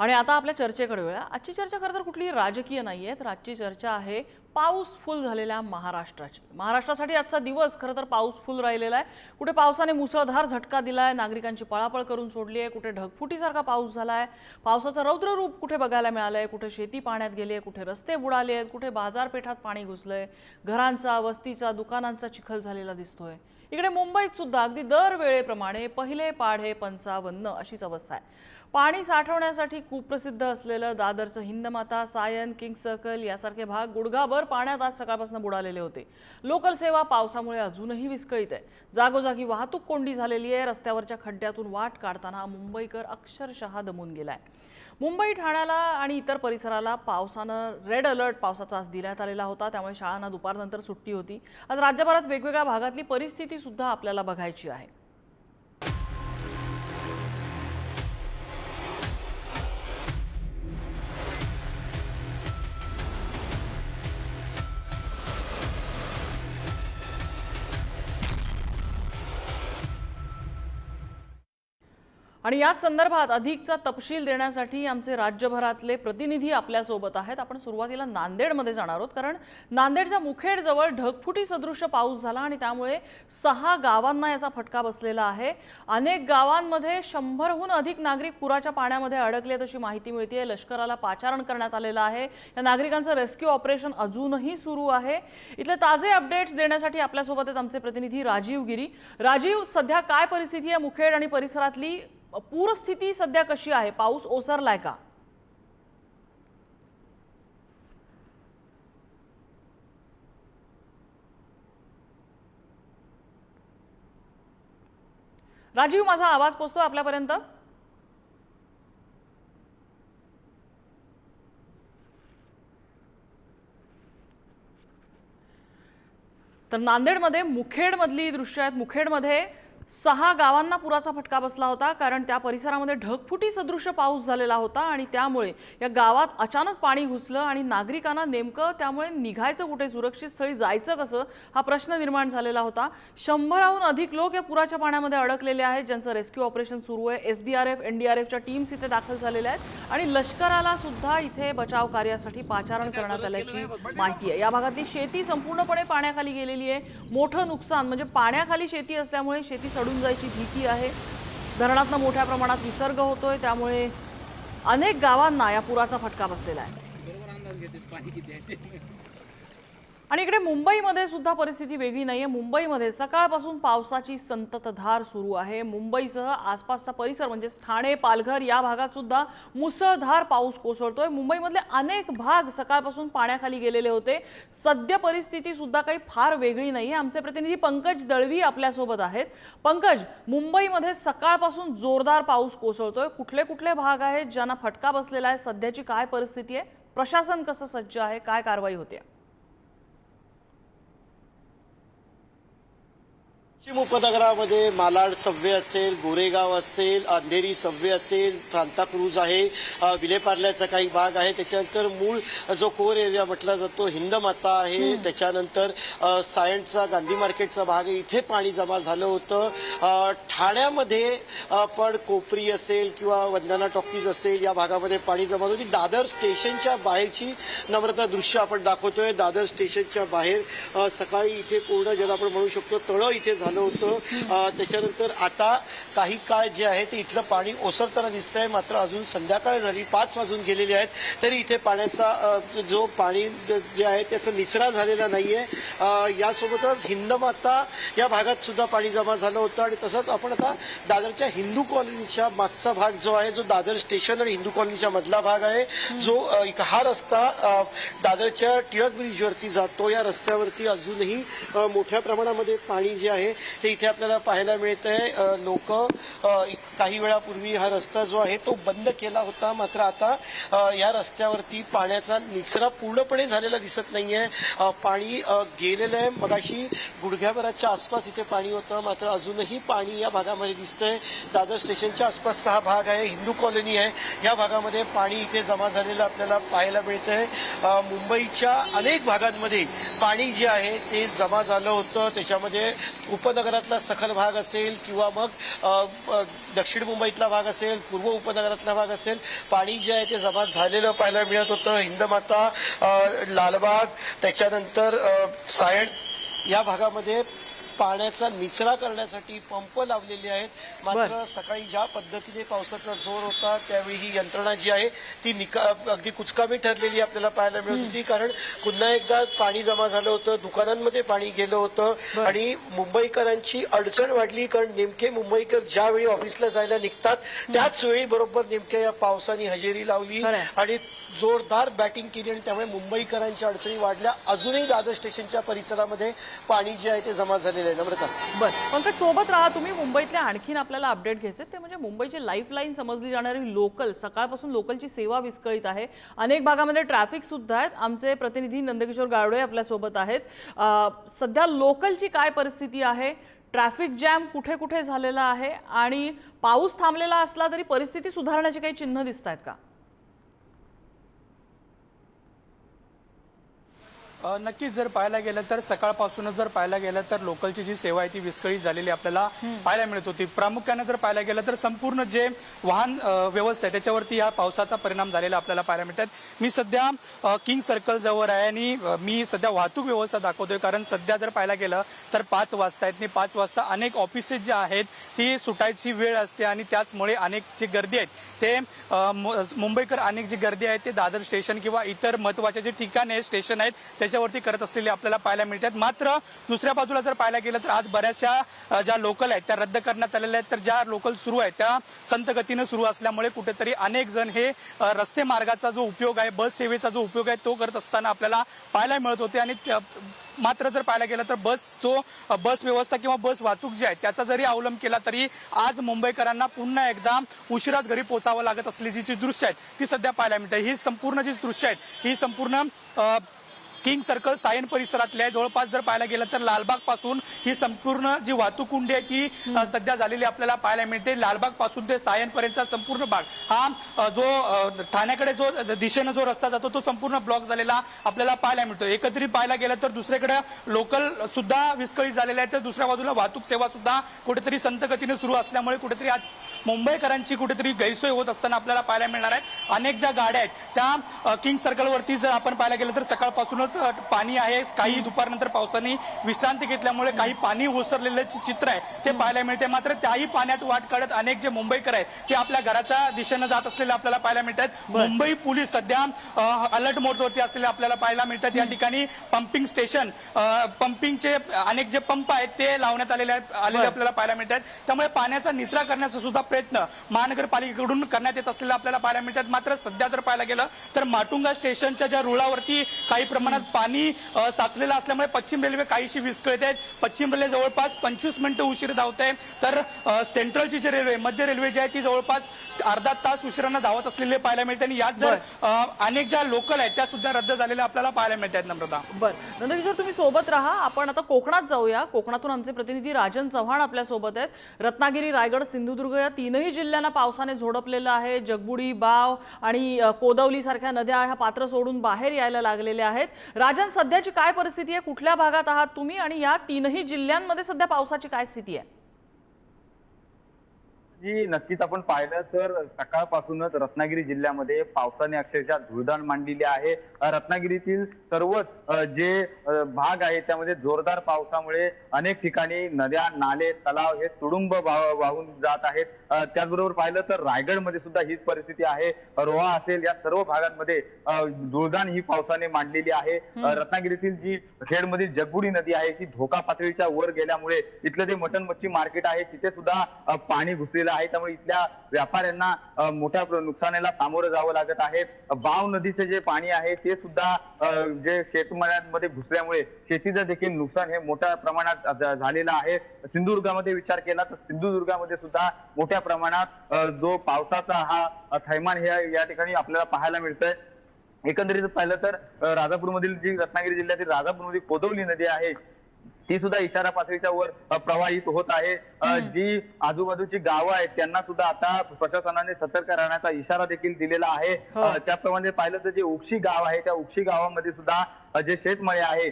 आणि आता आपल्या चर्चेकडे येऊया आजची चर्चा खरं तर कुठलीही राजकीय नाही आहे तर आजची चर्चा आहे पाऊसफुल झालेल्या महाराष्ट्राची. महाराष्ट्रासाठी आजचा दिवस खरं तर पाऊसफुल राहिलेला आहे. कुठे पावसाने मुसळधार झटका दिला आहे नागरिकांची पळापळ करून सोडली आहे कुठे ढगफुटीसारखा पाऊस झाला आहे पावसाचं रौद्र रूप कुठे बघायला मिळालं आहे कुठे शेती पाण्यात गेली आहे कुठे रस्ते बुडाले आहेत कुठे बाजारपेठात पाणी घुसलं आहे घरांचा वस्तीचा दुकानांचा चिखल झालेला दिसतोय. इकडे मुंबईत सुद्धा अगदी दरवेळेप्रमाणे पहिले पाढे पंचावन्न अशीच अवस्था आहे. पाणी साठवण्यासाठी कुप्रसिद्ध असलेलं दादरचं हिंदमाता सायन किंग सर्कल यासारखे भाग गुडघाभर पाण्यात आज सकाळपासून बुडालेले होते. लोकल सेवा पावसामुळे अजूनही विस्कळीत आहे. जागोजागी वाहतूक कोंडी झालेली आहे. रस्त्यावरच्या खड्ड्यातून वाट काढताना मुंबईकर अक्षरशः दमून गेलाय. मुंबई ठाण्याला आणि इतर परिसराला पावसानं रेड अलर्ट पावसाचा आज देण्यात आलेला होता. त्यामुळे शाळांना दुपारनंतर सुट्टी होती. आज राज्यभरात वेगवेगळ्या भागातली परिस्थिती सुद्धा आपल्याला बघायची आहे. आणि याच संदर्भात अधिकचा तपशील देण्यासाठी आमचे राज्यभरातले प्रतिनिधी आपल्यासोबत आहेत. आपण सुरुवातीला नांदेडमध्ये जाणार आहोत कारण नांदेडच्या मुखेडजवळ ढगफुटी सदृश्य पाऊस झाला आणि त्यामुळे सहा गावांना याचा फटका बसलेला आहे. अनेक गावांमध्ये शंभरहून अधिक नागरिक पुराच्या पाण्यामध्ये अडकले अशी माहिती मिळते लष्कराला पाचारण करण्यात आलेलं आहे. या नागरिकांचं रेस्क्यू ऑपरेशन अजूनही सुरू आहे. इथले ताजे अपडेट्स देण्यासाठी आपल्यासोबत आहेत आमचे प्रतिनिधी राजीव गिरी. राजीव सध्या काय परिस्थिती आहे मुखेड आणि परिसरातली? पूरस्थिती सध्या कशी आहे? पाऊस ओसरलाय का? राजीव माझा आवाज पोचतोय आपल्यापर्यंत? तर नांदेडमध्ये मुखेडमधली दृश्य आहेत. मुखेडमध्ये सहा गावांना पुराचा फटका बसला होता कारण त्या परिसरामध्ये ढगफुटी सदृश पाऊस झालेला होता आणि त्यामुळे या गावात अचानक पाणी घुसलं आणि नागरिकांना नेमकं त्यामुळे निघायचं कुठे सुरक्षित स्थळी जायचं कसं हा प्रश्न निर्माण झालेला होता. शंभराहून अधिक लोक या पुराच्या पाण्यामध्ये अडकलेले आहेत ज्यांचं रेस्क्यू ऑपरेशन सुरू आहे. S D R F N D R एफच्या टीम्स इथे दाखल झालेल्या आहेत आणि लष्कराला सुद्धा इथे बचाव कार्यासाठी पाचारण करण्यात आल्याची माहिती आहे. या भागातली शेती संपूर्णपणे पाण्याखाली गेलेली आहे. मोठं नुकसान म्हणजे पाण्याखाली शेती असल्यामुळे शेती सडून जायची भीती आहे. धरणातनं मोठ्या प्रमाणात विसर्ग होतोय त्यामुळे अनेक गावांना या पुराचा फटका बसलेला आहे बरोबर अंदाज घेते पाणी किती आहे ते आणि इकडे मुंबईमध्ये सुद्धा परिस्थिती वेगळी नाही आहे मुंबईमध्ये सकाळपासून पावसाची संततधार सुरू आहे. मुंबईसह आसपासचा परिसर म्हणजे ठाणे पालघर या भागात सुद्धा मुसळधार पाऊस कोसळतोय. मुंबईमधले अनेक भाग सकाळपासून पाण्याखाली गेलेले होते. सद्य परिस्थिती सुद्धा काही फार वेगळी नाही आहे आमचे प्रतिनिधी पंकज दळवी आपल्यासोबत आहेत. पंकज मुंबईमध्ये सकाळपासून जोरदार पाऊस कोसळतोय. कुठले कुठले भाग आहेत ज्यांना फटका बसलेला आहे? सध्याची काय परिस्थिती आहे? प्रशासन कसं सज्ज आहे? काय कारवाई होते? पश्चिम उपनगरामध्ये मालाड सव्वे असेल गोरेगाव असेल अंधेरी सव्वे असेल सांताक्रूज आहे विलेपार्ल्याचा काही भाग आहे. त्याच्यानंतर मूळ जो कोर एरिया म्हटला जातो हिंदमाता आहे. त्याच्यानंतर सायंटचा गांधी मार्केटचा भाग आहे. इथे पाणी जमा झालं होतं. ठाण्यामध्ये पण कोपरी असेल किंवा वंदना टॉकीज असेल या भागामध्ये पाणी जमा होतं दादर स्टेशनच्या बाहेरची नम्रता दृश्य आपण दाखवतोय. दादर स्टेशनच्या बाहेर सकाळी इथे पूर्ण ज्याला आपण म्हणू शकतो तळं इथे झालं झालं होतं. त्याच्यानंतर आता काही काळ जे आहे ते इथलं पाणी ओसरताना दिसतंय. मात्र अजून संध्याकाळ झाली. पाच वाजून गेलेले आहेत. तरी इथे पाण्याचा जो पाणी ज- जे आहे त्याचा निचरा झालेला नाहीये. आहे यासोबतच हिंदमाता या भागात सुद्धा पाणी जमा झालं होतं. आणि तसंच आपण आता दादरच्या हिंदू कॉलनीच्या मागचा भाग जो आहे जो दादर स्टेशन आणि हिंदू कॉलनीच्या मधला भाग आहे जो एक हा रस्ता दादरच्या टिळक ब्रिजवरती जातो. या रस्त्यावरती अजूनही मोठ्या प्रमाणामध्ये पाणी जे आहे ते इथे आपल्याला पाहायला मिळत आहे लोक काही वेळापूर्वी हा रस्ता जो आहे तो बंद केला होता. मात्र आता या रस्त्यावरती पाण्याचा निचरा पूर्णपणे झालेला दिसत नाहीये. पाणी गेलेलं आहे. मगाशी गुडघ्याभराच्या आसपास इथे पाणी होतं. मात्र अजूनही पाणी या भागामध्ये दिसतंय. दादर स्टेशनच्या आसपासचा हा भाग आहे. हिंदू कॉलनी आहे. या भागामध्ये पाणी इथे जमा झालेलं आपल्याला पाहायला मिळतंय. मुंबईच्या अनेक भागांमध्ये पाणी जे आहे ते जमा झालं होतं. त्याच्यामध्ये उप उपनगरातला सखल भाग असेल किंवा मग दक्षिण मुंबईतला भाग असेल पूर्व उपनगरातला भाग असेल पाणी जे आहे ते जमा झालेलं पाहायला मिळत होतं. हिंदमाता लालबाग त्याच्यानंतर सायण या भागामध्ये पाण्याचा निचरा करण्यासाठी पंप लावलेले आहेत. मात्र सकाळी ज्या पद्धतीने पावसाचा जोर होता त्यावेळी ही यंत्रणा जी आहे ती निका अगदी कुचकामी ठरलेली आपल्याला पाहायला मिळत होती. कारण पुन्हा एकदा पाणी जमा झालं होतं दुकानांमध्ये पाणी गेलं होतं आणि मुंबईकरांची अडचण वाढली. कारण नेमके मुंबईकर ज्यावेळी ऑफिसला जायला निघतात त्याच वेळी बरोबर नेमक्या या पावसाने हजेरी लावली. आणि जोरदार बॅटिंग केली आणि त्यामुळे मुंबईकरांच्या अडचणी वाढल्या. अजूनही दादर स्टेशनच्या परिसरामध्ये पाणी जे आहे ते जमा झालेलं आहे. नम्रता. बरं. पंकज सोबत राहा तुम्ही. मुंबईतल्या आणखीन आपल्याला अपडेट घ्यायचे. ते म्हणजे मुंबईची लाईफलाईन समजली जाणारी लोकल सकाळपासून लोकलची सेवा विस्कळीत आहे. अनेक भागामध्ये ट्रॅफिक सुद्धा आहेत. आमचे प्रतिनिधी नंदकिशोर गाडोळे आपल्यासोबत आहेत. सध्या लोकलची काय परिस्थिती आहे? ट्रॅफिक जॅम कुठे कुठे झालेला आहे? आणि पाऊस थांबलेला असला तरी परिस्थिती सुधारण्याची काही चिन्ह दिसत आहेत का? नक्कीच जर पाहायला गेलं तर सकाळपासूनच जर पाहायला गेलं तर लोकलची जी सेवा आहे ती विस्कळीत झालेली आपल्याला पाहायला मिळत होती. प्रामुख्याने जर पाहायला गेलं तर संपूर्ण जे वाहन व्यवस्था आहे त्याच्यावरती या पावसाचा परिणाम झालेला आपल्याला पाहायला मिळतात. मी सध्या किंग सर्कल जवळ आहे आणि मी सध्या वाहतूक व्यवस्था दाखवतोय. कारण सध्या जर पाहायला गेलं तर पाच वाजता आहेत आणि पाच वाजता अनेक ऑफिसेस जे आहेत ती सुटायची वेळ असते आणि त्याचमुळे अनेक जी गर्दी आहेत ते मुंबईकर अनेक जी गर्दी आहे ते दादर स्टेशन किंवा इतर महत्त्वाचे जे ठिकाण आहेत स्टेशन आहेत त्याच्यावरती करत असलेले आपल्याला पाहायला मिळतात. मात्र दुसऱ्या बाजूला जर पाहायला गेलं तर आज बऱ्याचशा ज्या लोकल आहेत त्या रद्द करण्यात आलेल्या आहेत. तर ज्या लोकल सुरू आहेत त्या संत गतीनं सुरू असल्यामुळे कुठेतरी अनेक जण हे रस्ते मार्गाचा जो उपयोग आहे बस सेवेचा जो उपयोग आहे तो करत असताना आपल्याला पाहायला मिळत होते. आणि मात्र जर पाहायला गेलं तर बस जो बस व्यवस्था किंवा बस वाहतूक जी आहे त्याचा जरी अवलंब केला तरी आज मुंबईकरांना पुन्हा एकदा उशिराच घरी पोचावं लागत असलेली जी दृश्य आहेत ती सध्या पाहायला मिळते. ही संपूर्ण जी दृश्य आहेत ही संपूर्ण किंग सर्कल सायन परिसरातले आहे जवळपास जर पाहायला गेलं तर लालबागपासून ही संपूर्ण जी वाहतूक कुंडी आहे ती सध्या झालेली आपल्याला पाहायला मिळते. लालबागपासून ते सायन पर्यंतचा संपूर्ण भाग हा जो ठाण्याकडे जो दिशेनं जो रस्ता जातो तो संपूर्ण ब्लॉक झालेला आपल्याला पाहायला मिळतो. एकत्रित पाहायला गेलं तर दुसरीकडे लोकल सुद्धा विस्कळीत झालेले आहे तर दुसऱ्या बाजूला वाहतूक सेवा सुद्धा कुठेतरी संत गतीने सुरू असल्यामुळे कुठेतरी आज मुंबईकरांची कुठेतरी गैरसोय होत असताना आपल्याला पाहायला मिळणार आहे अनेक ज्या गाड्या आहेत त्या किंग सर्कलवरती जर आपण पाहायला गेलं तर सकाळपासूनच पाणी आहे. काही दुपारनंतर पावसाने विश्रांती घेतल्यामुळे काही पाणी ओसरलेलं चित्र आहे ते पाहायला मिळते मात्र त्याही पाण्यात वाट काढत अनेक जे मुंबईकर आहेत ते आपल्या घराच्या दिशेनं जात असलेले आपल्याला पाहायला मिळतात. मुंबई पोलीस सध्या अलर्ट मोडवरती असलेले आपल्याला पाहायला मिळतात. या ठिकाणी पंपिंग स्टेशन पंपिंगचे अनेक जे पंप आहेत ते लावण्यात आलेले आहेत आलेले. आपल्याला पाहायला मिळतात. त्यामुळे पाण्याचा निचरा करण्याचा सुद्धा प्रयत्न महानगरपालिकेकडून करण्यात येत असलेला आपल्याला पाहायला मिळतात. मात्र सध्या जर पाहायला गेलं तर माटुंगा स्टेशनच्या ज्या रुळावरती काही प्रमाणात पाणी साचलेलं असल्यामुळे पश्चिम रेल्वे काहीशी विस्कळीत आहेत पश्चिम रेल्वे जवळपास पंचवीस मिनिटं उशीर धावत आहे. तर सेंट्रलची जी रेल्वे मध्य रेल्वे जी आहे ती जवळपास अर्धा तास उशिरानं धावत असलेले पाहायला मिळते. आणि यात जर अनेक ज्या लोकल आहेत त्या सुद्धा रद्द झालेल्या आपल्याला पाहायला मिळतात नम्रता. बर. नंदकिशोर तुम्ही सोबत राहा. आपण आता कोकणात जाऊया. कोकणातून आमचे प्रतिनिधी राजन चव्हाण आपल्यासोबत आहेत. रत्नागिरी रायगड सिंधुदुर्ग या तीनही जिल्ह्यांना पावसाने झोडपलेलं आहे. जगबुडी बाव आणि कोदवली सारख्या नद्या ह्या पात्र सोडून बाहेर यायला लागलेल्या आहेत. राजन सध्याची काय परिस्थिती आहे? कुठल्या भागात आहात तुम्ही? आणि या तीनही जिल्ह्यांमध्ये सध्या पावसाची काय स्थिती आहे? जी नक्कीच आपण पाहिलं तर सकाळपासूनच रत्नागिरी जिल्ह्यामध्ये पावसाने अक्षरशः धुळदाण मांडलेली आहे. रत्नागिरीतील सर्वच जे भाग आहे त्यामध्ये जोरदार पावसामुळे अनेक ठिकाणी नद्या नाले तलाव हे तुडुंब वाह- वाहून जात आहेत. त्याचबरोबर पाहिलं तर रायगडमध्ये सुद्धा हीच परिस्थिती आहे. रोहा असेल या सर्व भागांमध्ये अ, धुळदाण ही पावसाने मांडलेली आहे. रत्नागिरीतील जी खेडमधील जगबुडी नदी आहे ती धोका पातळीच्या वर गेल्यामुळे इथलं जे मटन मच्छी मार्केट आहे तिथे सुद्धा पाणी घुसलेलं आहे. त्यामुळे इथल्या व्यापाऱ्यांना मोठ्या प्र- नुकसानीला सामोरं जावं लागत आहे. बाव नदीचं जे पाणी आहे ते सुद्धा जे शेतमळ्यांमध्ये घुसल्यामुळे शेतीचं देखील नुकसान हे मोठ्या प्रमाणात झालेलं आहे. सिंधुदुर्गामध्ये विचार केला तर सिंधुदुर्गामध्ये सुद्धा मोठ्या प्रमाणात जो पावसाचा हा थैमान हे या ठिकाणी आपल्याला पाहायला मिळतंय. एकंदरीत पाहिलं तर राजापूरमधील जी रत्नागिरी जिल्ह्यातील राजापूरमधील कोदवली नदी आहे ती सुद्धा इशारा पातळीच्या वर प्रवाहित होत आहे. जी आजूबाजूची गावं आहेत त्यांना सुद्धा आता प्रशासनाने सतर्क राहण्याचा इशारा देखील दिलेला आहे. हो. त्याप्रमाणे पाहिलं तर जे उक्षी गाव आहे त्या उक्षी गावामध्ये सुद्धा जे शेतमळे आहे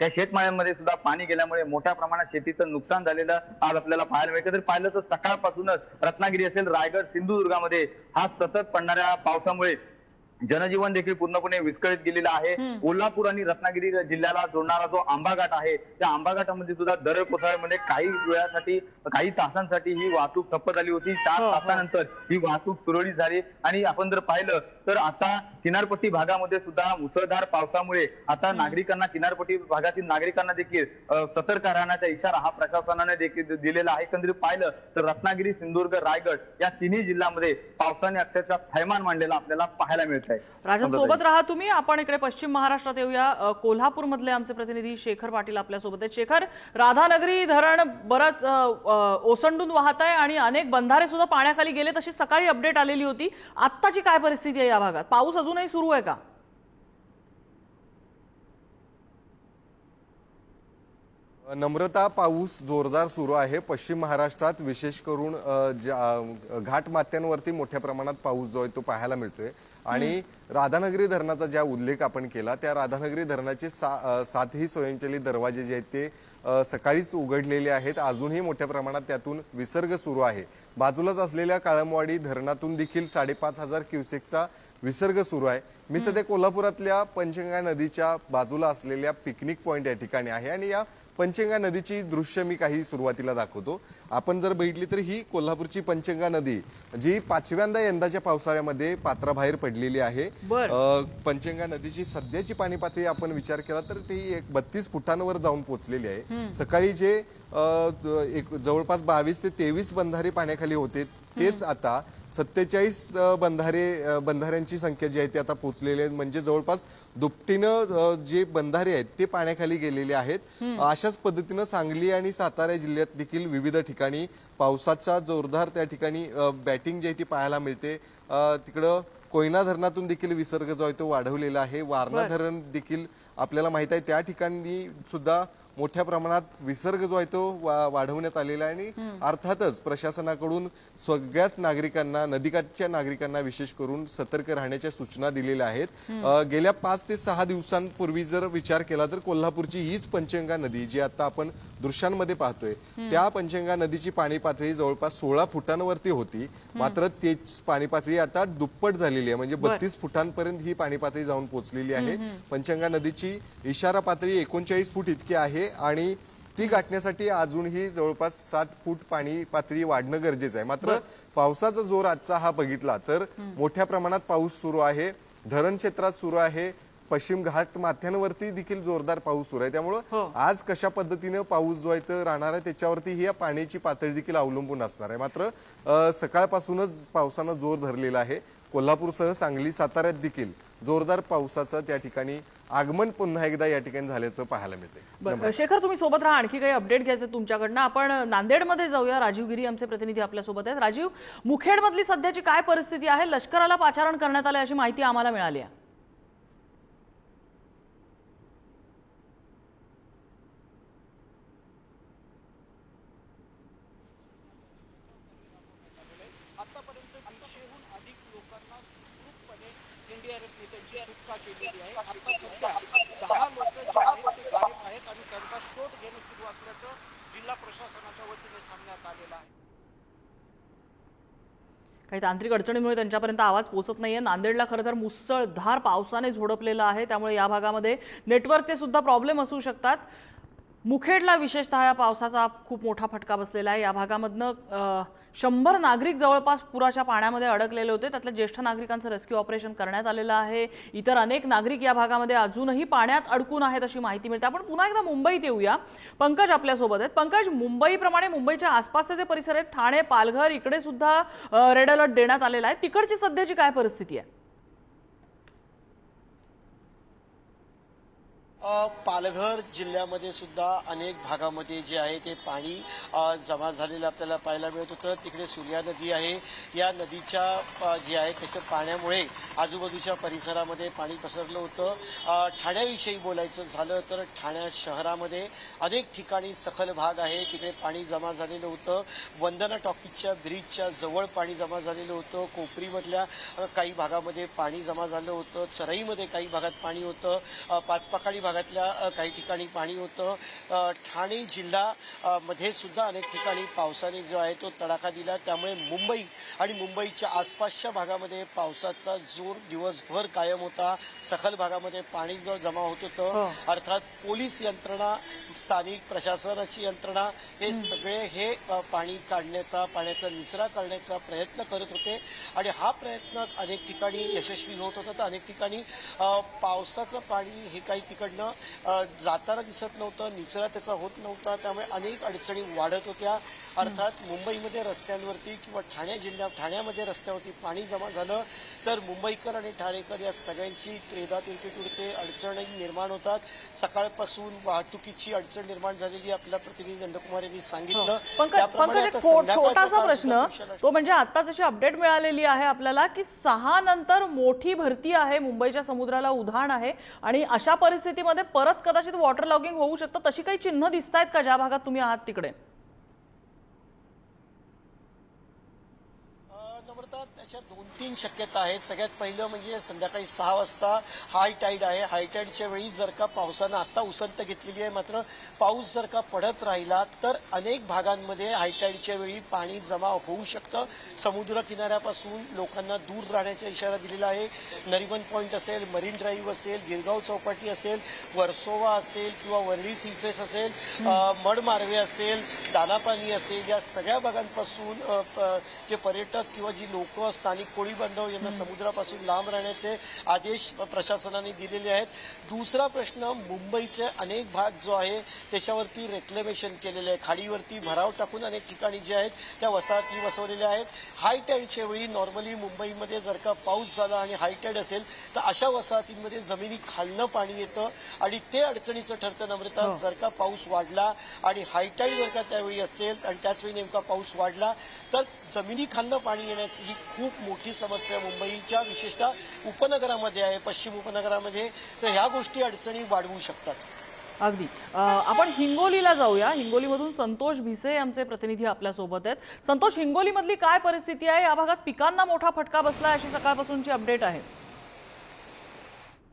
त्या शेतमाळ्यांमध्ये सुद्धा पाणी गेल्यामुळे मोठ्या प्रमाणात शेतीचं नुकसान झालेलं आज आपल्याला पाहायला मिळतं. तर पाहिलं तर सकाळपासूनच रत्नागिरी असेल रायगड सिंधुदुर्गामध्ये हा सतत पडणाऱ्या पावसामुळे जनजीवन देखील पूर्णपणे विस्कळीत गेलेलं आहे. कोल्हापूर आणि रत्नागिरी जिल्ह्याला जोडणारा जो आंबा घाट आहे त्या आंबा घाटामध्ये सुद्धा दरड कोसळल्यामध्ये काही वेळासाठी काही तासांसाठी ही वाहतूक ठप्प झाली होती. चार हो, हो. तासानंतर ही वाहतूक सुरळीत झाली. आणि आपण जर पाहिलं तर आता किनारपट्टी भागामध्ये सुद्धा मुसळधार पावसामुळे आता नागरिकांना किनारपट्टी भागातील नागरिकांना देखील सतर्क राहण्याचा इशारा हा प्रशासनाने देखील दिलेला आहे. एकंदरीत पाहिलं तर रत्नागिरी सिंधुदुर्ग रायगड या तिन्ही जिल्ह्यामध्ये पावसाने अक्षरशः थैमान मांडलेला आपल्याला पाहायला मिळत आहे राजन सोबत राहा तुम्ही. आपण इकडे पश्चिम महाराष्ट्रात येऊया. कोल्हापूर मधले आमचे प्रतिनिधी शेखर पाटील आपल्यासोबत आहेत. शेखर राधानगरी धरण बरंच ओसंडून वाहत आहे आणि अनेक बंधारे सुद्धा पाण्याखाली गेले. तशी सकाळी अपडेट आलेली होती. आत्ताची काय परिस्थिती आहे या भागात. पाऊस अजूनही सुरू आहे का? नम्रता पाऊस जोरदार सुरू आहे. पश्चिम महाराष्ट्रात विशेष करून ज्या घाट माथ्यांवरती मोठ्या प्रमाणात पाऊस जो आहे तो पाहायला मिळतोय. आणि राधानगरी धरणाचा ज्या उल्लेख आपण केला त्या राधानगरी धरणाचे सा सातही स्वयंचलित दरवाजे जे आहेत ते सकाळीच उघडलेले आहेत. अजूनही मोठ्या प्रमाणात त्यातून विसर्ग सुरू आहे. बाजूलाच असलेल्या काळमवाडी धरणातून देखील साडेपाच हजार क्युसेकचा विसर्ग सुरू आहे. मी सध्या कोल्हापुरातल्या पंचगंगा नदीच्या बाजूला असलेल्या पिकनिक पॉइंट या ठिकाणी आहे आणि या पंचगंगा नदीची दृश्य मी काही सुरुवातीला दाखवतो. आपण जर बघितली तर ही कोल्हापूरची पंचगंगा नदी जी पाचव्यांदा यंदाच्या पावसाळ्यामध्ये पात्राबाहेर पडलेली आहे. पंचगंगा नदीची सध्याची पाणी पातळी आपण विचार केला तर ती एक बत्तीस फुटांवर जाऊन पोहोचलेली आहे. सकाळी जे एक जवळपास बावीस ते तेवीस बंधारे पाण्याखाली होते तेच आता सत्तेचाळीस बंधारे बंधाऱ्यांची संख्या जी आहे ती आता पोहोचलेली आहे. म्हणजे जवळपास दुपटीनं जे बंधारे आहेत ते पाण्याखाली गेलेले आहेत. अशाच पद्धतीनं सांगली आणि सातारा जिल्ह्यात देखील विविध ठिकाणी पावसाचा जोरदार त्या ठिकाणी बॅटिंग जी आहे ती पाहायला मिळते. तिकडं कोयना धरणातून देखील विसर्ग जो आहे तो वाढवलेला आहे. वारणा धरण देखील आपल्याला माहीत आहे त्या ठिकाणी सुद्धा मोठ्या प्रमाणात विसर्ग जो आहे तो वा- वाढवण्यात आलेला आहे आणि अर्थातच प्रशासनाकडून सगळ्याच नागरिकांना नदीकाठच्या नागरिकांना विशेष करून सतर्क राहण्याच्या सूचना दिलेल्या आहेत. गेल्या पाच ते सहा दिवसांपूर्वी जर विचार केला तर कोल्हापूरची हीच पंचगंगा नदी जी आता आपण दृश्यांमध्ये पाहतोय त्या पंचगंगा नदीची पाणी पातळी जवळपास सोळा फुटांवरती होती. मात्र तेच पाणी पातळी आता दुप्पट झालेली आहे म्हणजे बत्तीस फुटांपर्यंत ही पाणी पातळी जाऊन पोहोचलेली आहे. पंचगंगा नदीची इशारा पातळी एकोणचाळीस फूट इतकी आहे आणि ती गाठण्यासाठी अजूनही जवळपास सात फूट पाणी पातळी वाढणं गरजेचं आहे. मात्र पावसाचा जोर आजचा हा बघितला तर मोठ्या प्रमाणात पाऊस सुरू आहे धरण क्षेत्रात सुरू आहे पश्चिम घाट माथ्यांवरती देखील जोरदार पाऊस सुरू आहे. हो. त्यामुळं आज कशा पद्धतीनं पाऊस जो आहे तो राहणार आहे त्याच्यावरती ही पाण्याची पातळी देखील अवलंबून असणार आहे. मात्र सकाळपासूनच पावसानं जोर धरलेला आहे. कोल्हापूरसह सांगली साताऱ्यात देखील जोरदार पावसाचं त्या ठिकाणी आगमन पुन्हा एकदा या ठिकाणी झाल्याचं पाहायला मिळते बरं शेखर तुम्ही सोबत राहा. आणखी काही अपडेट घ्यायचं तुमच्याकडनं. आपण नांदेडमध्ये जाऊया. राजीव गिरी आमचे प्रतिनिधी आपल्यासोबत आहेत. राजीव मुखेडमधली सध्याची काय परिस्थिती आहे? लष्कराला पाचारण करण्यात आलं अशी माहिती आम्हाला मिळाली आहे आतापर्यंत दीडशेहून अधिक लोकांना सुखरूपपणे एनडीआरएफने त्यांची सुटका केलेली आहे आता सध्या दहा लोक जे आहेत ते गायब आहेत आणि त्यांचा शोध घेणं सुरू असल्याचं जिल्हा प्रशासनाच्या वतीने सांगण्यात आलेलं आहे आणि तांत्रिक अडचणीमुळे त्यांच्यापर्यंत आवाज पोहोचत आहे नांदेडला खरं तर मुसळधार पावसाने झोडपलेलं आहे. त्यामुळे या भागामध्ये नेटवर्कचे सुद्धा प्रॉब्लेम असू शकतात. मुखेडला विशेषतः या पावसाचा खूप मोठा फटका बसलेला आहे. या भागामधनं शंभर नागरिक जवळपास पुराच्या पाण्यामध्ये अडकलेले होते. त्यातल्या ज्येष्ठ नागरिकांचं रेस्क्यू ऑपरेशन करण्यात आलेलं आहे. इतर अनेक नागरिक या भागामध्ये अजूनही पाण्यात अडकून आहेत अशी माहिती मिळते. आपण पुन्हा एकदा मुंबईत येऊया. पंकज आपल्यासोबत आहेत. पंकज मुंबईप्रमाणे मुंबईच्या आसपासचे जे परिसर आहेत ठाणे पालघर इकडे सुद्धा रेड अलर्ट देण्यात आलेला आहे. तिकडची सध्याची काय परिस्थिती आहे? पालघर जिल्ह्यामध्ये सुद्धा अनेक भागामध्ये जे आहे ते पाणी जमा झालेलं आपल्याला पाहायला मिळत होतं. तिकडे सूर्या नदी आहे. या नदीच्या जे आहे त्याच्या पाण्यामुळे आजूबाजूच्या परिसरामध्ये पाणी पसरलं होतं. ठाण्याविषयी बोलायचं झालं तर ठाण्या शहरामध्ये अनेक ठिकाणी सखल भाग आहे. तिकडे पाणी जमा झालेलं होतं. वंदना टॉकीजच्या ब्रिजच्या जवळ पाणी जमा झालेलं होतं. कोपरीमधल्या काही भागामध्ये पाणी जमा झालं होतं. चराईमध्ये काही भागात पाणी होतं. अ, पाचपाखाडी भागात भागातल्या काही ठिकाणी पाणी होतं. ठाणे जिल्हा मध्ये सुद्धा अनेक ठिकाणी पावसाने जो आहे तो तडाखा दिला. त्यामुळे मुंबई आणि मुंबईच्या आसपासच्या भागामध्ये पावसाचा जोर दिवसभर कायम होता. सखल भागामध्ये पाणी जो जमा होत हो. होतं अर्थात पोलीस यंत्रणा स्थानिक प्रशासनाची यंत्रणा हे सगळे हे पाणी काढण्याचा पाण्याचा निचरा करण्याचा प्रयत्न करत होते. आणि हा प्रयत्न अनेक ठिकाणी यशस्वी होत होता. तर अनेक ठिकाणी पावसाचं पाणी हे काही तिकडनं अ, जाताना दिसत नव्हतं निचरा त्याचा होत नव्हता त्यामुळे अनेक अडचणी वाढत होत्या. अर्थात मुंबईमध्ये रस्त्यांवरती किंवा ठाणे जिल्ह्यात ठाण्यामध्ये रस्त्यावरती पाणी जमा झालं तर मुंबईकर आणि ठाणेकर या सगळ्यांची त्रेदा तिरकी उडते अडचणी निर्माण होतात. सकाळपासून वाहतुकीची अडचण निर्माण झालेली आपल्या प्रतिनिधी नंदकुमार यांनी सांगितलं. त्याप्रमाणे आता संध्याकाळचा छोटासा प्रश्न. तो म्हणजे आत्ताच अशी अपडेट मिळालेली आहे आपल्याला की सहा नंतर मोठी भरती आहे मुंबईच्या समुद्राला उधाण आहे आणि अशा परिस्थितीमध्ये मध्ये परत कदाचित वॉटर लॉगिंग होऊ शकतं तशी काही चिन्ह दिसत आहेत का ज्या भागात तुम्ही आहात तिकडे? अ, त्याच्या दोन तीन शक्यता आहेत. सगळ्यात पहिलं म्हणजे संध्याकाळी सहा वाजता हाय टाईड आहे. हाय टाईडच्या वेळी जर का पावसानं आता उसंत घेतलेली आहे मात्र पाऊस जर का पडत राहिला तर अनेक भागांमध्ये हाय टाईडच्या वेळी पाणी जमा होऊ शकतं. समुद्र किनाऱ्यापासून लोकांना दूर राहण्याचा इशारा दिलेला आहे. नरिमन पॉईंट असेल मरीन ड्राईव्ह असेल गिरगाव चौपाटी असेल वर्सोवा असेल किंवा वर्ली सीफेस असेल मडमार्वे असेल दानापाणी असेल या सगळ्या भागांपासून जे पर्यटक किंवा जी लोक स्थानिक कोळी बांधव यांना समुद्रापासून लांब राहण्याचे आदेश प्रशासनाने दिलेले आहेत. दुसरा प्रश्न मुंबईचे अनेक भाग जो आहे त्याच्यावरती रेक्लेमेशन केलेले आहे खाडीवरती भराव टाकून अनेक ठिकाणी जे आहेत त्या वसाहती वसवलेल्या आहेत. हाय टाईडच्या वेळी नॉर्मली मुंबईमध्ये जर का पाऊस झाला आणि हाय टाईड असेल तर अशा वसाहतींमध्ये जमिनी खालनं पाणी येतं आणि ते अडचणीचं ठरतं नम्रता. जर का पाऊस वाढला आणि हाय टाईड जर का त्यावेळी असेल आणि त्याचवेळी नेमका पाऊस वाढला तर जमिनीखालनं पाणी येण्याची ही खूप मोठी समस्या मुंबईच्या विशेषतः उपनगरामध्ये आहे पश्चिम उपनगरामध्ये. तर ह्या गोष्टी अडचणी वाढवू शकतात. अगदी. आपण हिंगोलीला जाऊया. हिंगोलीमधून संतोष भिसे आमचे प्रतिनिधी आपल्यासोबत आहेत. संतोष हिंगोलीमधली काय परिस्थिती आहे? या भागात पिकांना मोठा फटका बसला अशी सकाळपासूनची अपडेट आहे.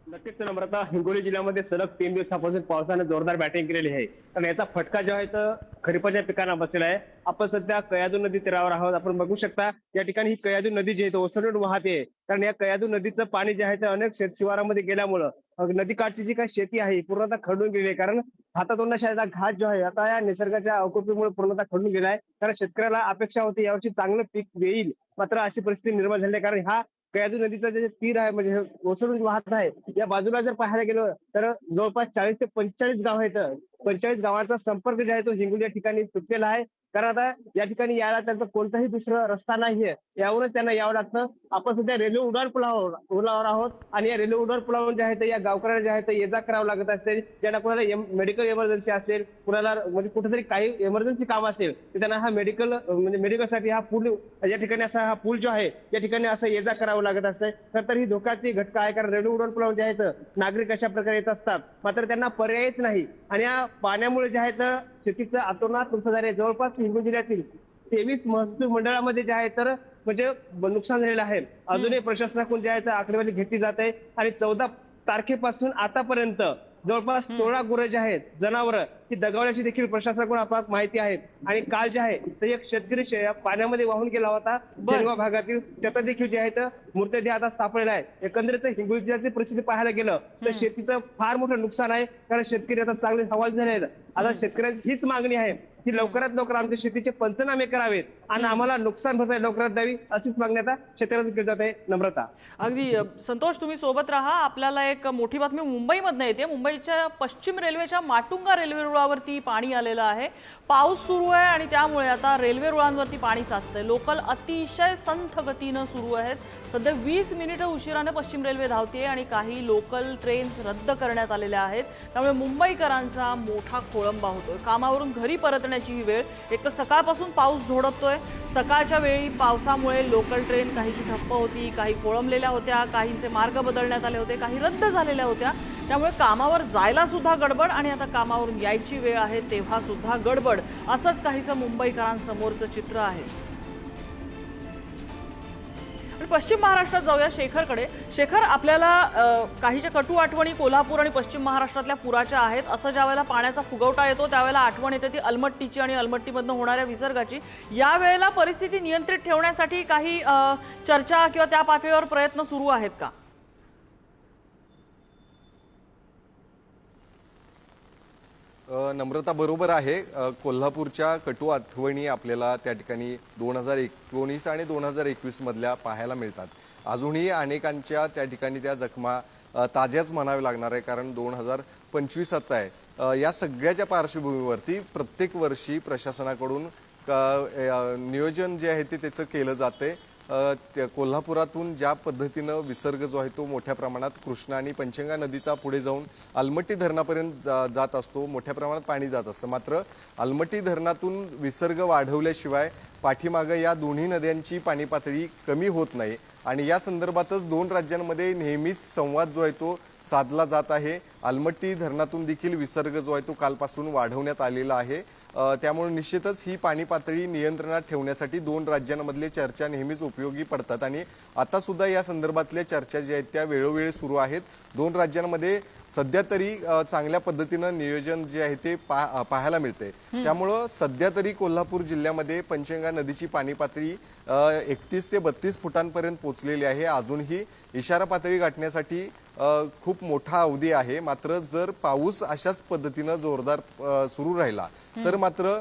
नक्कीच नम्रता हिंगोली जिल्ह्यामध्ये सलग तीन दिवसापासून पावसाने जोरदार बॅटिंग केलेली आहे. कारण याचा फटका जो आहे तर खरीपाच्या पिकांना बसलेला आहे. आपण सध्या कयादू नदी तीरावर आहोत. आपण बघू शकता या ठिकाणी ही कयादू नदी जी आहे ती ओसंडून वाहते कारण या कयादू नदीचं पाणी जे आहे ते अनेक शेत शिवारामध्ये गेल्यामुळं नदीकाठची जी काही शेती आहे पूर्णतः खडून गेली आहे. कारण हातातोंडाशाचा घाट जो आहे आता या निसर्गाच्या अवकृपीमुळे पूर्णतः खडून गेला आहे. कारण शेतकऱ्याला अपेक्षा होती यावर्षी चांगलं पीक येईल. मात्र अशी परिस्थिती निर्माण झाली आहे कारण हा कयादू नदीचा जे तीर आहे म्हणजे ओसरून वाहत आहे या बाजूला जर पाहायला गेलो तर जवळपास चाळीस ते पंचेचाळीस गाव आहेत. पंचेचाळीस गावांचा संपर्क जे आहे तो हिंगोली या ठिकाणी तुटलेला आहे. कारण आता या ठिकाणी यायला त्यांचा कोणताही दुसरा रस्ता नाहीये. यावरच त्यांना यावं लागतं. आपण सध्या रेल्वे उड्डाण पुलावर पुलावर आहोत आणि या रेल्वे उड्डाण पुलावर जे आहे ते या गावकऱ्यांना जे आहे ते ये जा करावं लागत असते ज्यांना कोणाला मेडिकल इमर्जन्सी असेल कुणाला म्हणजे कुठेतरी काही इमर्जन्सी काम असेल तर त्यांना हा मेडिकल म्हणजे मेडिकलसाठी हा पूल या ठिकाणी असा हा पूल जो आहे या ठिकाणी असं ये जा करावं लागत असते. तर तर ही धोक्याची घटका आहे कारण रेल्वे उड्डाण पुलावर जे आहेत नागरिक अशा प्रकारे येत असतात. मात्र त्यांना पर्यायच नाही. आणि या पाण्यामुळे जे आहे तर शेतीचं अतोनात नुकसान झाले जवळपास हिंगोली जिल्ह्यातील तेवीस महसूल मंडळामध्ये जे आहे तर म्हणजे नुकसान झालेलं आहे. अजूनही प्रशासनाकडून जे आहे तर आकडेवारी घेतली जात आहे. आणि चौदा तारखेपासून आतापर्यंत जवळपास सोळा गुरं जे आहेत जनावरं ती दगावल्याची देखील प्रशासनाकडून आपल्याला माहिती आहे. आणि काल जे आहे तर एक शेतकरी पाण्यामध्ये वाहून गेला होता. सेनगाव भागातील त्याचा देखील जे आहे तर मृतदेह आता सापडलेला आहे. एकंदरीत हिंगोली जिल्ह्याची परिस्थिती पाहायला गेलं तर शेतीचं फार मोठं नुकसान आहे. कारण शेतकरी आता चांगले हवाल झाले आहेत. आता शेतकऱ्यांची हीच मागणी आहे. की लवकरात लवकर आमच्या शेतीचे पंचनामे करावेत आणि आम्हाला नुकसान भरपाई लवकरात द्यावी अशीच मागणी आता शेतकऱ्यांना केली जात आहे नम्रता. अगदी संतोष तुम्ही सोबत राहा. आपल्याला एक मोठी बातमी मुंबईमधनं येते. मुंबईच्या पश्चिम रेल्वेच्या माटुंगा रेल्वे रुळावरती पाणी आलेलं आहे. पाऊस सुरू आहे आणि त्यामुळे आता रेल्वे रुळांवरती पाणी साचतंय. लोकल अतिशय संथ गतीनं सुरू आहेत. सध्या वीस मिनिटं उशिराने पश्चिम रेल्वे धावते आणि काही लोकल ट्रेन्स रद्द करण्यात आलेल्या आहेत. त्यामुळे मुंबईकरांचा मोठा खोळंबा होतोय. कामावरून घरी परतण्याची ही वेळ. एक तर सकाळपासून पाऊस झोडपतोय. सकाळच्या वेळी पावसामुळे लोकल ट्रेन काहीची ठप्प होती काही कोळंबलेल्या होत्या काहींचे मार्ग बदलण्यात आले होते काही रद्द झालेल्या होत्या. त्यामुळे कामावर जायला सुद्धा गडबड आणि आता कामावरून यायची वेळ आहे तेव्हा सुद्धा गडबड. असंच काहीसं मुंबईकरांसमोरचं चित्र आहे. पण पश्चिम महाराष्ट्रात जाऊया शेखरकडे. शेखर आपल्याला काहीच्या कटू आठवणी कोल्हापूर आणि पश्चिम महाराष्ट्रातल्या पुराच्या आहेत असं ज्या वेळेला पाण्याचा फुगवटा येतो त्यावेळेला आठवण येते ती अलमट्टीची आणि अलमट्टीमधनं होणाऱ्या विसर्गाची. यावेळेला परिस्थिती नियंत्रित ठेवण्यासाठी काही चर्चा किंवा त्या पातळीवर प्रयत्न सुरू आहेत का? नम्रता बरोबर आहे. कोल्हापूरच्या कटू आठवणी आपल्याला त्या ठिकाणी दोन हजार एकोणीस आणि दोन हजार एकवीसमधल्या पाहायला मिळतात. अजूनही अनेकांच्या त्या ठिकाणी त्या जखमा ताज्याच म्हणावे लागणार आहे कारण दोन हजार पंचवीस आता आहे. या सगळ्याच्या पार्श्वभूमीवरती प्रत्येक वर्षी प्रशासनाकडून नियोजन जे आहे ते त्याचं केलं जाते आहे कोल्हापुरातून ज्या पद्धतीनं विसर्ग जो आहे तो मोठ्या प्रमाणात कृष्णा आणि पंचंगा नदीचा पुढे जाऊन अलमट्टी धरणापर्यंत जा- जात असतो मोठ्या प्रमाणात पाणी जात असतं. मात्र अलमट्टी धरणातून विसर्ग वाढवल्याशिवाय पाठीमागं या दोन्ही नद्यांची पाणी पातळी कमी होत नाही. आणि या संदर्भातच दोन राज्यांमध्ये नेहमीच संवाद जो आहे तो साधला जात आहे. आलमट्टी धरणातून देखील विसर्ग जो आहे तो कालपासून वाढवण्यात आलेला आहे. त्यामुळे निश्चितच ही पाणी पातळी नियंत्रणात ठेवण्यासाठी दोन राज्यांमधले चर्चा नेहमीच उपयोगी पडतात. आणि आता सुद्धा या संदर्भातल्या चर्चा ज्या आहेत त्या वेळोवेळी सुरू आहेत. दोन राज्यांमध्ये सध्या तरी चांगल्या पद्धतीनं नियोजन जे आहे ते पा- पाहायला मिळते त्यामुळं सध्या तरी कोल्हापूर जिल्ह्यामध्ये पंचगंगा नदीची पाणी पातळी एकतीस ते बत्तीस फुटांपर्यंत पोहोचलेली आहे. अजूनही इशारा पातळी गाठण्यासाठी खूप मोठा अवधी आहे. मात्र जर पाऊस अशाच पद्धतीनं जोरदार सुरू राहिला तर मात्र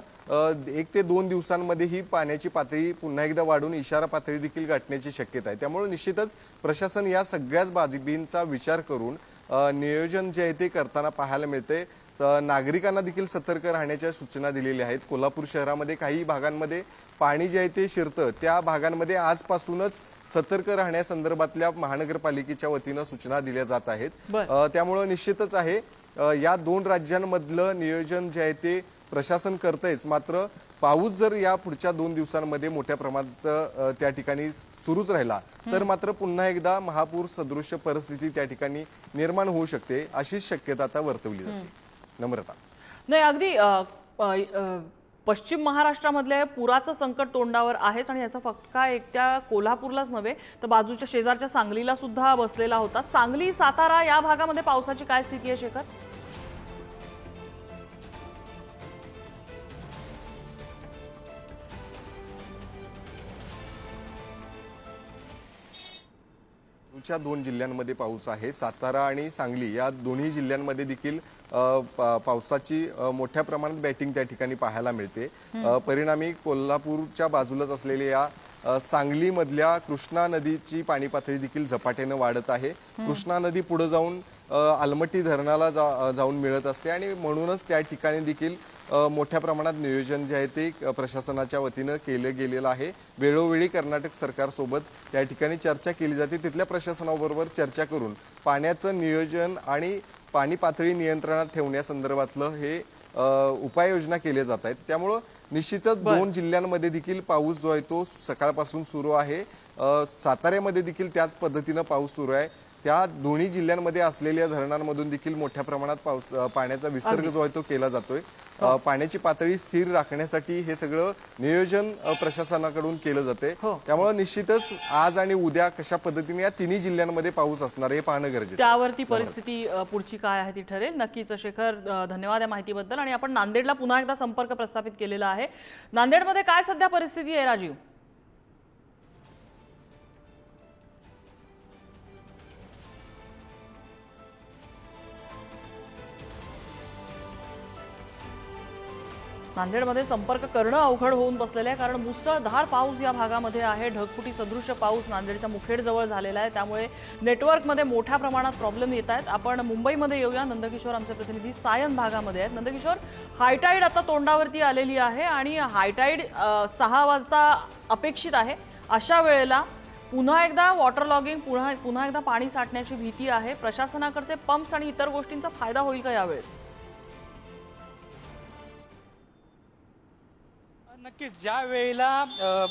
एक ते दोन दिवसांमध्ये ही पाण्याची पातळी पुन्हा एकदा वाढून इशारा पातळी देखील गाठण्याची शक्यता आहे. त्यामुळे निश्चितच प्रशासन या सगळ्याच बाबींचा विचार करून नियोजन जे आहे ते करताना पाहायला मिळते नागरिकांना देखील सतर्क राहण्याच्या सूचना दिलेल्या आहेत. कोल्हापूर शहरामध्ये काही भागांमध्ये पाणी जे आहे ते शिरतं. त्या भागांमध्ये आजपासूनच सतर्क राहण्यासंदर्भातल्या महानगरपालिकेच्या वतीनं सूचना दिल्या जात आहेत. त्यामुळं निश्चितच आहे. या दोन राज्यांमधलं नियोजन जे आहे ते प्रशासन करतंयच. मात्र पाऊस जर या पुढच्या दोन दिवसांमध्ये मोठ्या प्रमाणात त्या ठिकाणी सुरूच राहिला तर मात्र पुन्हा एकदा महापूर सदृश्य परिस्थिती त्या ठिकाणी निर्माण होऊ शकते अशीच शक्यता आता वर्तवली जाते. नम्रता. नाही अगदी पश्चिम महाराष्ट्रामधले पुराचं संकट तोंडावर आहेच आणि याचा फटका एकट्या कोल्हापूरलाच नव्हे तर बाजूच्या शेजारच्या सांगलीला सुद्धा बसलेला होता. सांगली सातारा या भागामध्ये पावसाची काय स्थिती आहे शेखर? च्या दोन जिल्ह्यांमध्ये पाऊस आहे. सातारा आणि सांगली या दोन्ही जिल्ह्यांमध्ये देखील पावसाची मोठ्या प्रमाणात बॅटिंग त्या ठिकाणी पाहायला मिळते. परिणामी कोल्हापूरच्या बाजूलाच असलेल्या या सांगलीमधल्या कृष्णा नदीची पाणी पातळी देखील झपाट्यानं वाढत आहे. कृष्णा नदी पुढे जाऊन अ, आलमट्टी धरणाला जा- जाऊन मिळत असते आणि म्हणूनच त्या ठिकाणी देखील मोठ्या प्रमाणात नियोजन जे आहे ते प्रशासनाच्या वतीनं केलं गेलेलं आहे. वेळोवेळी कर्नाटक सरकारसोबत त्या ठिकाणी चर्चा केली जाते. तिथल्या प्रशासनाबरोबर चर्चा करून पाण्याचं नियोजन आणि पाणी पातळी नियंत्रणात ठेवण्यासंदर्भातलं हे उपाययोजना केल्या जात आहेत. त्यामुळं निश्चितच दोन जिल्ह्यांमध्ये देखील पाऊस जो आहे तो सकाळपासून सुरू आहे. साताऱ्यामध्ये देखील त्याच पद्धतीनं पाऊस सुरू आहे. त्या दोन्ही जिल्ह्यांमध्ये असलेल्या धरणांमधून देखील मोठ्या प्रमाणात पाऊस पाण्याचा विसर्ग जो आहे तो केला जातोय. पाण्याची पातळी स्थिर राखण्यासाठी हे सगळं नियोजन प्रशासनाकडून केलं जाते. हो. त्यामुळे निश्चितच आज आणि उद्या कशा पद्धतीने या तिन्ही जिल्ह्यांमध्ये पाऊस असणार हे पाहणं गरजेचं. त्यावरती परिस्थिती पुढची काय आहे ती ठरेल? नक्कीच शेखर धन्यवाद या माहितीबद्दल. आणि आपण नांदेडला पुन्हा एकदा संपर्क प्रस्थापित केलेला आहे. नांदेडमध्ये काय सध्या परिस्थिती आहे राजीव? नांदेडमध्ये संपर्क करणं अवघड होऊन बसलेलं आहे कारण मुसळधार पाऊस या भागामध्ये आहे. ढगफुटी सदृश्य पाऊस नांदेडच्या मुखेडजवळ झालेला आहे. त्यामुळे नेटवर्कमध्ये मोठ्या प्रमाणात प्रॉब्लेम येत आहेत. आपण मुंबईमध्ये येऊया. नंदकिशोर आमचे प्रतिनिधी सायन भागामध्ये आहेत. नंदकिशोर हायटाईड आता तोंडावरती आलेली आहे आणि हायटाईड सहा वाजता अपेक्षित आहे. अशा वेळेला पुन्हा एकदा वॉटर लॉगिंग पुन्हा पुन्हा एकदा पाणी साठण्याची भीती आहे. प्रशासनाकडचे पंप्स आणि इतर गोष्टींचा फायदा होईल का यावेळेस नक्कीच ज्या वेळेला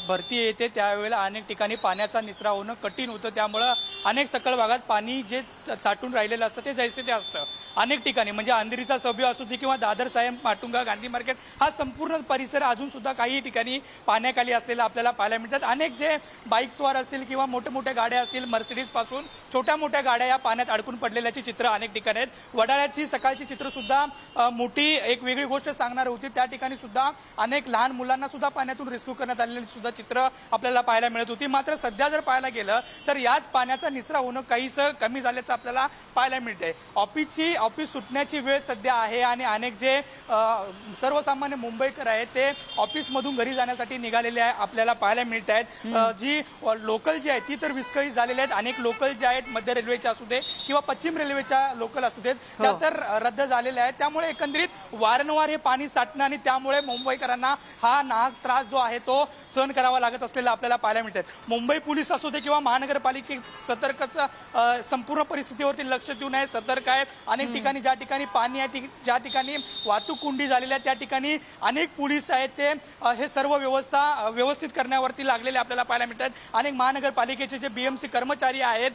भरती येते त्यावेळेला अनेक ठिकाणी पाण्याचा निचरा होणं कठीण होतं. त्यामुळं अनेक सकल भागात पाणी जे साठून राहिलेलं असतं ते जैसे ते असतं. अनेक ठिकाणी म्हणजे अंधेरीचा सभ्य असू दे किंवा दादर साहेब माटुंगा गांधी मार्केट हा संपूर्ण परिसर अजून सुद्धा काही ठिकाणी पाण्याखाली असलेला आपल्याला पाहायला मिळतात. अनेक जे बाईकस्वार असतील किंवा मोठ्या मोठ्या गाड्या असतील मर्सिडीजपासून छोट्या मोठ्या गाड्या या पाण्यात अडकून पडलेल्याची चित्र अनेक ठिकाणी आहेत. वडाळ्याची सकाळची चित्र सुद्धा मोठी एक वेगळी गोष्ट सांगणार होती. त्या ठिकाणी सुद्धा अनेक लहान मुलांना सुद्धा पाण्यातून रेस्क्यू करण्यात आलेली सुद्धा चित्र आपल्याला पाहायला मिळत होती. मात्र सध्या जर पाहायला गेलं तर याच पाण्याचा निचरा होणं काहीसं कमी झाल्याचं आपल्याला पाहायला मिळतंय. ऑफिसची ऑफिस सुटण्याची वेळ सध्या आहे आणि अनेक जे सर्वसामान्य मुंबईकर आहेत ते ऑफिसमधून घरी जाण्यासाठी निघालेले आहे आपल्याला पाहायला मिळत आहेत जी लोकल जी आहेत ती तर विस्कळीत झालेली आहेत. अनेक लोकल जे आहेत मध्य रेल्वेच्या असू दे किंवा पश्चिम रेल्वेच्या लोकल असू देत त्या तर रद्द झालेल्या आहेत. त्यामुळे एकंदरीत वारंवार हे पाणी साठणं आणि त्यामुळे मुंबईकरांना हा नाहक त्रास जो आहे तो सहन करावा लागत असलेला आपल्याला पाहायला मिळतात मुंबई पोलीस असू दे किंवा महानगरपालिके सतर्कचा संपूर्ण परिस्थितीवरती लक्ष देऊन आहे सतर्क आहे. अनेक ठिकाणी ज्या ठिकाणी पाणी आहे ज्या ठिकाणी वाहतूक कोंडी झालेली आहे त्या ठिकाणी अनेक पोलीस आहेत ते हे सर्व व्यवस्था व्यवस्थित करण्यावरती लागलेले आपल्याला पाहायला मिळतात. अनेक महानगरपालिकेचे जे बीएमसी कर्मचारी आहेत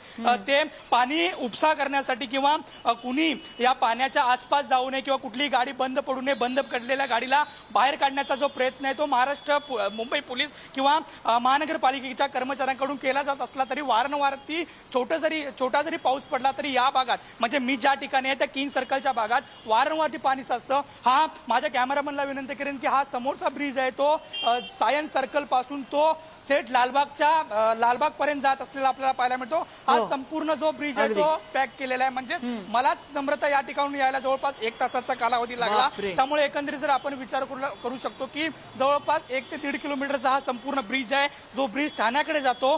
ते पाणी उपसा करण्यासाठी किंवा कुणी या पाण्याच्या आसपास जाऊ नये किंवा कुठलीही गाडी बंद पडू नये बंद पडलेल्या गाडीला बाहेर काढण्याचा जो प्रयत्न आहे तो महाराष्ट्र मुंबई पोलीस किंवा महानगरपालिकेच्या कर्मचाऱ्यांकडून केला जात असला तरी वारंवार ती छोटं जरी छोटा जरी पाऊस पडला तरी या भागात म्हणजे मी ज्या ठिकाणी आहे त्या किंग सर्कलच्या भागात वारंवार ती पाणी साचतं. हा माझ्या कॅमेरामनला विनंती करेन की हा समोरचा ब्रिज आहे तो सायन सायन्स सर्कलपासून तो थेट लालबागच्या लालबाग पर्यंत जात असलेला आपल्याला पाहायला मिळतो. हा हो. संपूर्ण जो ब्रिज आहे तो पॅक केलेला आहे. म्हणजे मलाच नम्रता या ठिकाणून यायला जवळपास एक तासाचा कालावधी लागला. त्यामुळे एकंदरीत जर आपण विचार करू शकतो की जवळपास एक ते दीड किलोमीटरचा हा संपूर्ण ब्रिज आहे. जो ब्रिज ठाण्याकडे जातो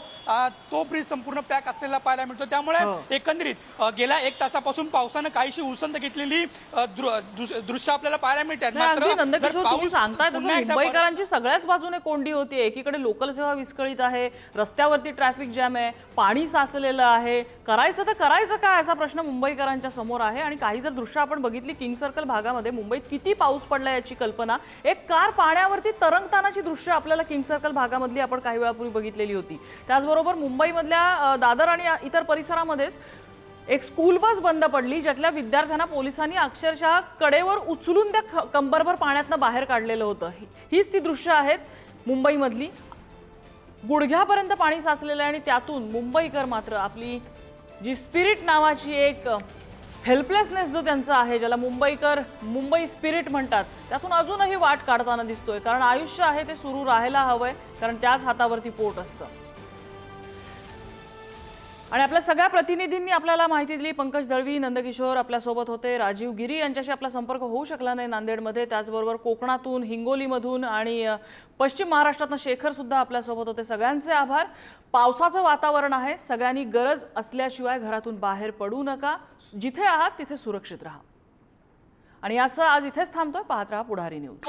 तो ब्रिज संपूर्ण पॅक असलेला पाहायला मिळतो. त्यामुळे हो. एकंदरीत गेल्या एक तासापासून पावसानं काहीशी उसंत घेतलेली दृश्य आपल्याला पाहायला मिळतात. तुम्ही पाऊस सांगताय मुंबईकरांची सगळ्याच बाजूने कोंडी होती. एकीकडे लोकल सेवा विस्कळीत आहे. रस्त्यावरती ट्रॅफिक जॅम आहे. पाणी साचलेलं आहे. करायचं तर करायचं काय? असा प्रश्न मुंबईकरांच्या समोर आहे. आणि काही जर दृश्य आपण बघितली किंग सर्कल भागामध्ये मुंबईत किती पाऊस पडला याची कल्पना. एक कार पाण्यावरती तरंगतानाची दृश्य आपल्याला किंग सर्कल भागामधली आपण काही वेळापूर्वी बघितलेली होती. त्याचबरोबर मुंबईमधल्या दादर आणि इतर परिसरामध्येच एक स्कूल बस बंद पडली ज्यातल्या विद्यार्थ्यांना पोलिसांनी अक्षरशः कडेवर उचलून त्या कंबरभर पाण्यातनं बाहेर काढलेलं होतं. हीच ती दृश्य आहेत मुंबईमधली. गुडघ्यापर्यंत पाणी साचलेलं आहे आणि त्यातून मुंबईकर मात्र आपली जी स्पिरिट नावाची एक हेल्पलेसनेस जो त्यांचा आहे ज्याला मुंबईकर मुंबई स्पिरिट म्हणतात त्यातून अजूनही वाट काढताना दिसतोय. कारण आयुष्य आहे ते सुरू राहायला हवंय कारण त्याच हातावरती पोट असतं. आणि आपल्या सगळ्या प्रतिनिधींनी आपल्याला माहिती दिली. पंकज दळवी नंदकिशोर आपल्यासोबत होते. राजीव गिरी यांच्याशी आपला संपर्क होऊ शकला नाही नांदेडमध्ये. त्याचबरोबर कोकणातून हिंगोलीमधून आणि पश्चिम महाराष्ट्रातनं शेखरसुद्धा आपल्यासोबत होते. सगळ्यांचे आभार. पावसाचं वातावरण आहे. सगळ्यांनी गरज असल्याशिवाय घरातून बाहेर पडू नका. जिथे आहात तिथे सुरक्षित राहा. आणि याचं आज इथेच थांबतोय. पाहत राहा पुढारी न्यूज.